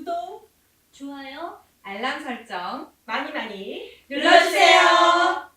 구독, 좋아요. 알람 설정 많이 많이 눌러주세요.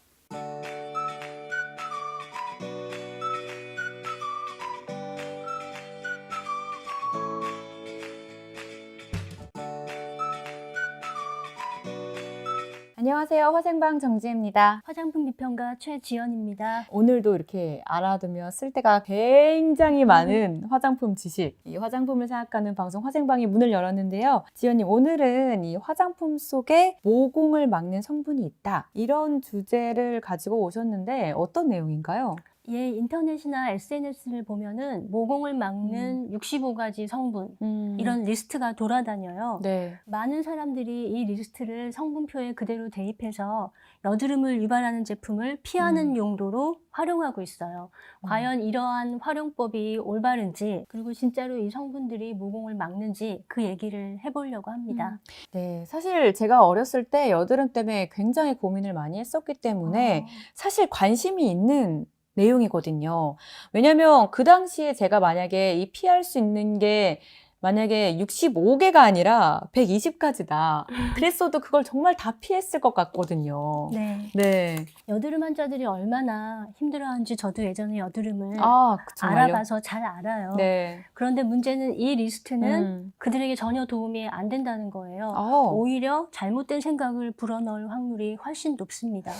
안녕하세요. 화생방 정지혜입니다. 화장품 비평가 최지연입니다. 오늘도 이렇게 알아두면 쓸 때가 굉장히 많은 화장품 지식, 이 화장품을 생각하는 방송 화생방이 문을 열었는데요. 지연님, 오늘은 이 화장품 속에 모공을 막는 성분이 있다. 이런 주제를 가지고 오셨는데 어떤 내용인가요? 예, 인터넷이나 SNS를 보면은 모공을 막는 음. 65가지 성분 이런 리스트가 돌아다녀요. 네. 많은 사람들이 이 리스트를 성분표에 그대로 대입해서 여드름을 유발하는 제품을 피하는 음. 용도로 활용하고 있어요. 과연 이러한 활용법이 올바른지 그리고 진짜로 이 성분들이 모공을 막는지 그 얘기를 해보려고 합니다. 네. 사실 제가 어렸을 때 여드름 때문에 굉장히 고민을 많이 했었기 때문에 어, 사실 관심이 있는 내용이거든요. 왜냐면 그 당시에 제가 만약에 이 피할 수 있는 게 만약에 65개가 아니라 120까지다. 그랬어도 그걸 정말 다 피했을 것 같거든요. 네. 네. 여드름 환자들이 얼마나 힘들어하는지 저도 예전에 여드름을 아, 정말요? 알아봐서 잘 알아요. 네. 그런데 문제는 이 리스트는 음. 그들에게 전혀 도움이 안 된다는 거예요. 어, 오히려 잘못된 생각을 불어넣을 확률이 훨씬 높습니다.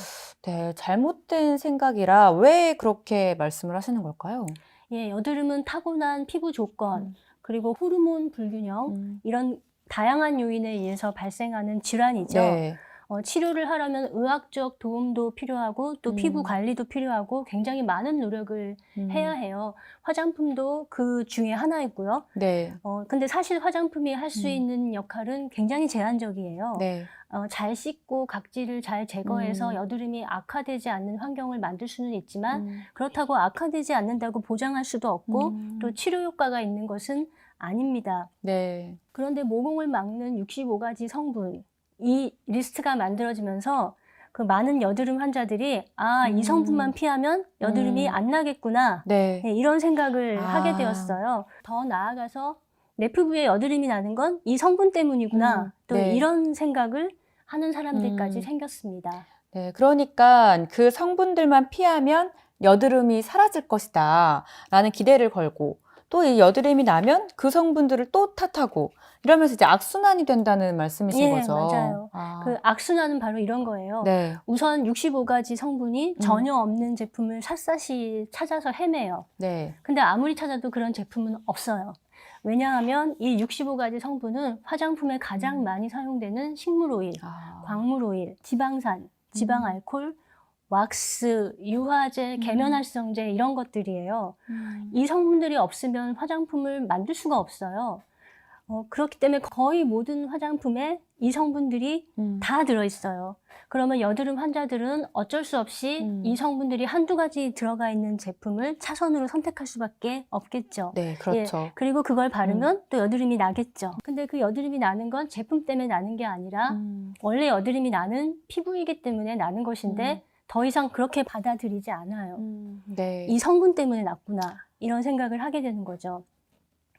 네. 잘못된 생각이라 왜 그렇게 말씀을 하시는 걸까요? 예, 여드름은 타고난 피부 조건, 음. 그리고 호르몬 불균형, 음. 이런 다양한 요인에 의해서 발생하는 질환이죠. 네. 어, 치료를 하려면 의학적 도움도 필요하고 또 피부 음. 관리도 필요하고 굉장히 많은 노력을 음. 해야 해요. 화장품도 그 중에 하나이고요. 네. 어, 근데 사실 화장품이 할수 음. 있는 역할은 굉장히 제한적이에요. 네. 어, 잘 씻고 각질을 잘 제거해서 음. 여드름이 악화되지 않는 환경을 만들 수는 있지만 음. 그렇다고 악화되지 않는다고 보장할 수도 없고 음. 또 치료 효과가 있는 것은 아닙니다. 네. 그런데 모공을 막는 65가지 성분 이 리스트가 만들어지면서 그 많은 여드름 환자들이 아, 이 음. 성분만 피하면 여드름이 음. 안 나겠구나. 네. 네, 이런 생각을 아. 하게 되었어요. 더 나아가서 내 피부에 여드름이 나는 건 이 성분 때문이구나. 음, 또 네. 이런 생각을 하는 사람들까지 음. 생겼습니다. 네, 그러니까 그 성분들만 피하면 여드름이 사라질 것이다. 라는 기대를 걸고 또 이 여드름이 나면 그 성분들을 또 탓하고 이러면서 이제 악순환이 된다는 말씀이신 예, 거죠. 맞아요. 아, 그 악순환은 바로 이런 거예요. 네, 우선 65가지 성분이 음. 전혀 없는 제품을 샅샅이 찾아서 헤매요. 네. 근데 아무리 찾아도 그런 제품은 없어요. 왜냐하면 이 65가지 성분은 화장품에 가장 음. 많이 사용되는 식물 오일, 아, 광물 오일, 지방산, 지방 음. 알코올, 왁스, 유화제, 음. 계면활성제 이런 것들이에요. 음. 이 성분들이 없으면 화장품을 만들 수가 없어요. 어, 그렇기 때문에 거의 모든 화장품에 이 성분들이 음. 다 들어있어요. 그러면 여드름 환자들은 어쩔 수 없이 음. 이 성분들이 한두 가지 들어가 있는 제품을 차선으로 선택할 수밖에 없겠죠. 네, 그렇죠. 그리고 그걸 바르면 또 여드름이 나겠죠. 근데 그 여드름이 나는 건 제품 때문에 나는 게 아니라 음. 원래 여드름이 나는 피부이기 때문에 나는 것인데 더 이상 그렇게 받아들이지 않아요. 음. 네. 이 성분 때문에 났구나. 이런 생각을 하게 되는 거죠.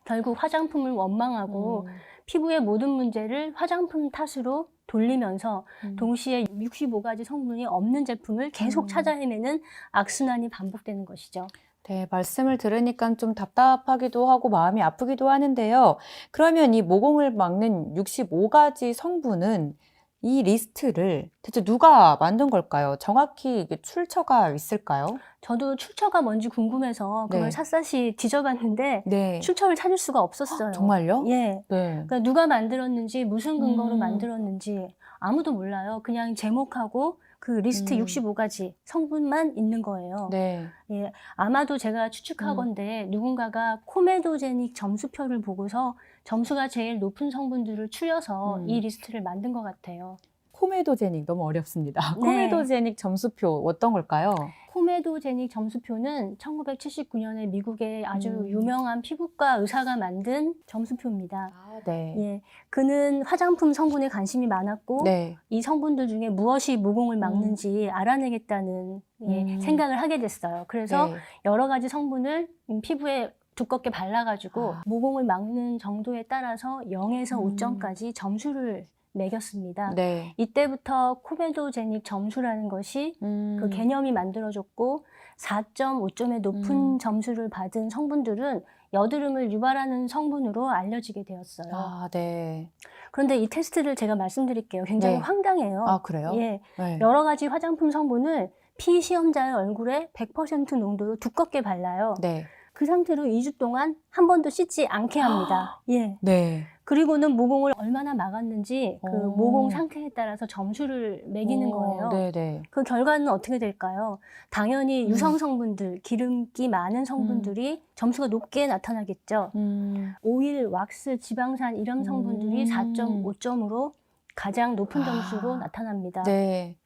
결국 화장품을 원망하고 음. 피부의 모든 문제를 화장품 탓으로 돌리면서 음. 동시에 65가지 성분이 없는 제품을 계속 음. 찾아 헤매는 악순환이 반복되는 것이죠. 네, 말씀을 들으니까 좀 답답하기도 하고 마음이 아프기도 하는데요. 그러면 이 모공을 막는 65가지 성분은 이 리스트를 대체 누가 만든 걸까요? 정확히 이게 출처가 있을까요? 저도 출처가 뭔지 궁금해서 그걸 네. 샅샅이 뒤져봤는데 네. 출처를 찾을 수가 없었어요. 정말요? 예. 네. 그러니까 누가 만들었는지 무슨 근거로 음. 만들었는지 아무도 몰라요. 그냥 제목하고 그 리스트 음. 65가지 성분만 있는 거예요. 네. 예, 아마도 제가 추측하건데 누군가가 코메도제닉 점수표를 보고서 점수가 제일 높은 성분들을 추려서 음. 이 리스트를 만든 것 같아요. 코메도제닉 너무 어렵습니다. 네. 코메도제닉 점수표 어떤 걸까요? 코메도제닉 점수표는 1979년에 미국의 아주 음. 유명한 피부과 의사가 만든 점수표입니다. 아, 네. 예, 그는 화장품 성분에 관심이 많았고 네. 이 성분들 중에 무엇이 모공을 막는지 알아내겠다는 예, 음. 생각을 하게 됐어요. 그래서 네. 여러 가지 성분을 음, 피부에 두껍게 발라가지고 아. 모공을 막는 정도에 따라서 0에서 음. 5점까지 점수를 매겼습니다. 네. 이때부터 코메도제닉 점수라는 것이 음. 그 개념이 만들어졌고 4.5점의 높은 음. 점수를 받은 성분들은 여드름을 유발하는 성분으로 알려지게 되었어요. 아, 네. 그런데 이 테스트를 제가 말씀드릴게요. 굉장히 네. 황당해요. 아, 그래요? 예, 네. 여러 가지 화장품 성분을 피시험자의 얼굴에 100% 농도로 두껍게 발라요. 네. 그 상태로 2주 동안 한 번도 씻지 않게 합니다. 예. 네. 그리고는 모공을 얼마나 막았는지 그 오. 모공 상태에 따라서 점수를 매기는 어, 거예요. 네, 네. 그 결과는 어떻게 될까요? 당연히 음. 유성 성분들, 기름기 많은 성분들이 점수가 높게 나타나겠죠. 음. 오일, 왁스, 지방산 이런 성분들이 음. 4.5점으로 가장 높은 아. 점수로 나타납니다. 네.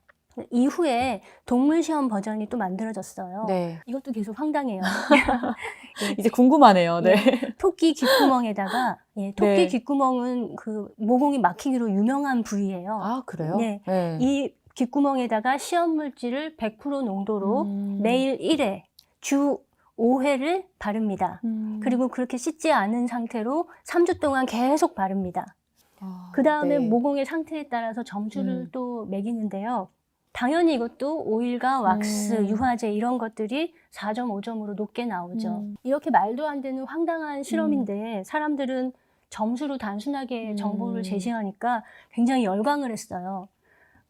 이후에 동물 시험 버전이 또 만들어졌어요. 네. 이것도 계속 황당해요. 이제 궁금하네요. 네. 토끼 귓구멍에다가 예, 토끼 네. 귓구멍은 그 모공이 막히기로 유명한 부위예요. 아, 그래요? 네. 네. 이 귓구멍에다가 시험 물질을 100% 농도로 음. 매일 1회, 주 5회를 바릅니다. 음. 그리고 그렇게 씻지 않은 상태로 3주 동안 계속 바릅니다. 아, 그 다음에 네. 모공의 상태에 따라서 점수를 음. 또 매기는데요. 당연히 이것도 오일과 왁스, 음. 유화제 이런 것들이 4.5점으로 높게 나오죠. 음. 이렇게 말도 안 되는 황당한 실험인데 사람들은 점수로 단순하게 음. 정보를 제시하니까 굉장히 열광을 했어요.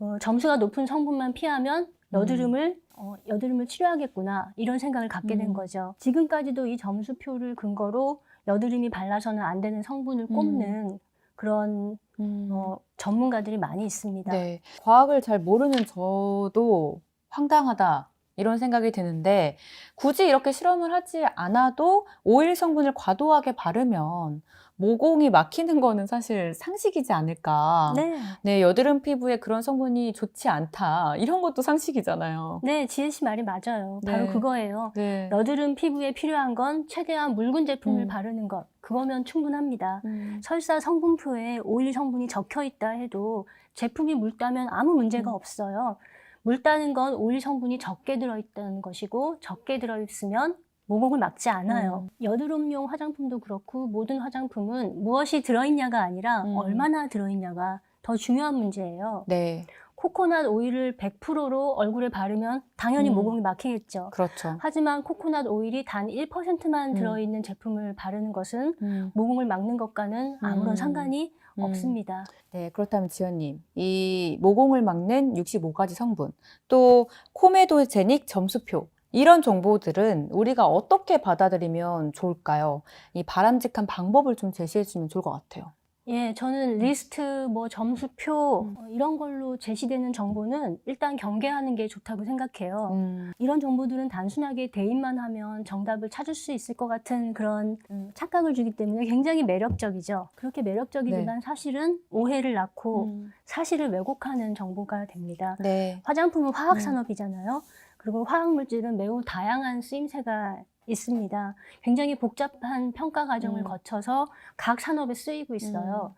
어, 점수가 높은 성분만 피하면 여드름을 어, 여드름을 치료하겠구나 이런 생각을 갖게 된 음. 거죠. 지금까지도 이 점수표를 근거로 여드름이 발라서는 안 되는 성분을 음. 꼽는 그런 음. 어, 전문가들이 많이 있습니다. 네. 과학을 잘 모르는 저도 황당하다. 이런 생각이 드는데 굳이 이렇게 실험을 하지 않아도 오일 성분을 과도하게 바르면 모공이 막히는 거는 사실 상식이지 않을까. 네. 네, 여드름 피부에 그런 성분이 좋지 않다. 이런 것도 상식이잖아요. 네, 지혜 씨 말이 맞아요. 바로 네. 그거예요. 네. 여드름 피부에 필요한 건 최대한 묽은 제품을 음. 바르는 것. 그거면 충분합니다. 음. 설사 성분표에 오일 성분이 적혀 있다 해도 제품이 묽다면 아무 문제가 음. 없어요. 묽다는 건 오일 성분이 적게 들어있다는 것이고 적게 들어있으면 모공을 막지 않아요. 음. 여드름용 화장품도 그렇고 모든 화장품은 무엇이 들어있냐가 아니라 음. 얼마나 들어있냐가 더 중요한 문제예요. 네, 코코넛 오일을 100%로 얼굴에 바르면 당연히 음. 모공이 막히겠죠. 그렇죠. 하지만 코코넛 오일이 단 1%만 음. 들어있는 제품을 바르는 것은 음. 모공을 막는 것과는 아무런 음. 상관이 음. 없습니다. 네, 그렇다면 지연님, 이 모공을 막는 65가지 성분, 또 코메도제닉 점수표, 이런 정보들은 우리가 어떻게 받아들이면 좋을까요? 이 바람직한 방법을 좀 제시해 주면 좋을 것 같아요. 예, 저는 리스트, 뭐 점수표 음. 어, 이런 걸로 제시되는 정보는 일단 경계하는 게 좋다고 생각해요. 음, 이런 정보들은 단순하게 대입만 하면 정답을 찾을 수 있을 것 같은 그런 음, 착각을 주기 때문에 굉장히 매력적이죠. 그렇게 매력적이지만 사실은 오해를 낳고 네. 음, 사실을 왜곡하는 정보가 됩니다. 네, 화장품은 화학 음. 산업이잖아요. 그리고 화학 물질은 매우 다양한 쓰임새가 있습니다. 굉장히 복잡한 평가 과정을 음. 거쳐서 각 산업에 쓰이고 있어요.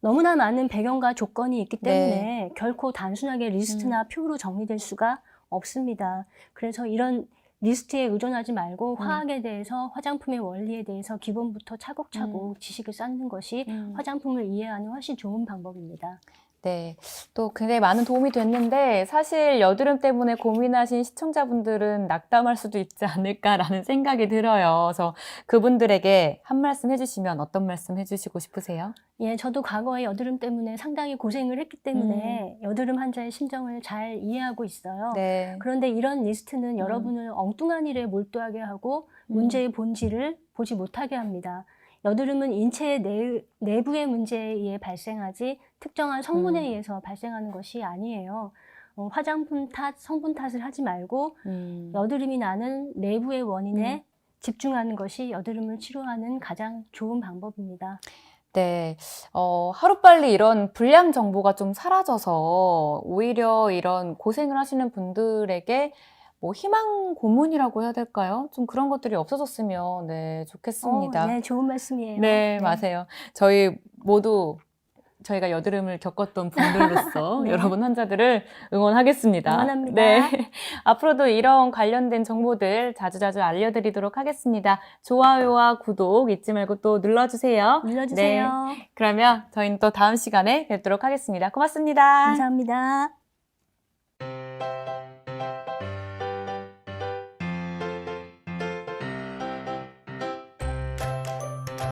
너무나 많은 배경과 조건이 있기 네. 때문에 결코 단순하게 리스트나 표로 정리될 수가 없습니다. 그래서 이런 리스트에 의존하지 말고 음. 화학에 대해서 화장품의 원리에 대해서 기본부터 차곡차곡 지식을 쌓는 것이 음. 화장품을 이해하는 훨씬 좋은 방법입니다. 네. 또 굉장히 많은 도움이 됐는데 사실 여드름 때문에 고민하신 시청자분들은 낙담할 수도 있지 않을까라는 생각이 들어요. 그래서 그분들에게 한 말씀 해주시면 어떤 말씀 해주시고 싶으세요? 예, 저도 과거에 여드름 때문에 상당히 고생을 했기 때문에 여드름 환자의 심정을 잘 이해하고 있어요. 음. 네. 그런데 이런 리스트는 음. 여러분을 엉뚱한 일에 몰두하게 하고 문제의 본질을 보지 못하게 합니다. 여드름은 인체의 내, 내부의 문제에 의해 발생하지 특정한 성분에 음. 의해서 발생하는 것이 아니에요. 어, 화장품 탓, 성분 탓을 하지 말고 음. 여드름이 나는 내부의 원인에 음. 집중하는 것이 여드름을 치료하는 가장 좋은 방법입니다. 네, 어, 하루빨리 이런 불량 정보가 좀 사라져서 오히려 이런 고생을 하시는 분들에게 뭐 희망 고문이라고 해야 될까요? 좀 그런 것들이 없어졌으면 네, 좋겠습니다. 어, 네, 좋은 말씀이에요. 네, 맞아요. 저희 모두 저희가 여드름을 겪었던 분들로서 네. 여러분 환자들을 응원하겠습니다. 응원합니다. 네. 앞으로도 이런 관련된 정보들 자주자주 알려드리도록 하겠습니다. 좋아요와 구독 잊지 말고 또 눌러주세요. 눌러주세요. 그러면 저희는 또 다음 시간에 뵙도록 하겠습니다. 고맙습니다. 감사합니다.